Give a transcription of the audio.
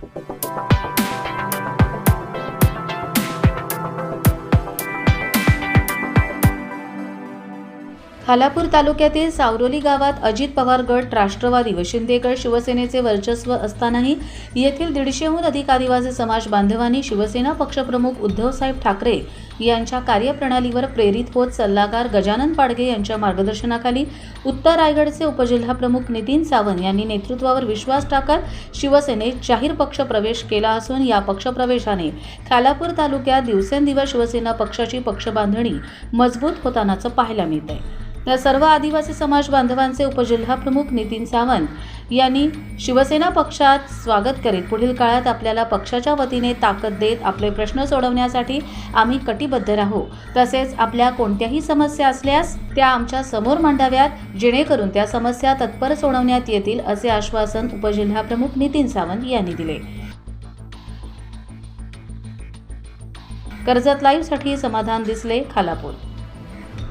Thank you. Khalapur तालुक्यातील सावरोली गावात अजित पवार गट राष्ट्रवादी व शिंदे गट शिवसेनेचे वर्चस्व असतानाही येथील दीडशेहून अधिक आदिवासी समाज बांधवांनी शिवसेना पक्षप्रमुख उद्धवसाहेब ठाकरे यांच्या कार्यप्रणालीवर प्रेरित होत सल्लागार गजानन पाडगे यांच्या मार्गदर्शनाखाली उत्तर रायगडचे उपजिल्हाप्रमुख नितीन सावंत यांनी नेतृत्वावर विश्वास टाकत शिवसेनेत जाहीर पक्ष प्रवेश केला असून या पक्षप्रवेशाने खालापूर तालुक्यात दिवसेंदिवस शिवसेना पक्षाची पक्षबांधणी मजबूत होतानाचं पाहायला मिळत आहे या सर्व आदिवासी समाज बांधवांचे उपजिल्हाप्रमुख नितीन सावंत यांनी शिवसेना पक्षात स्वागत करीत पुढील काळात आपल्याला पक्षाच्या वतीने ताकद देत आपले प्रश्न सोडवण्यासाठी आम्ही कटिबद्ध राहू. तसेच आपल्या कोणत्याही समस्या असल्यास त्या आमच्यासमोर मांडाव्यात जेणेकरून त्या समस्या तत्पर सोडवण्यात येतील असे आश्वासन उपजिल्हाप्रमुख नितीन सावंत यांनी दिले. कर्जत लाईव्हसाठी समाधान दिसले खालापूर.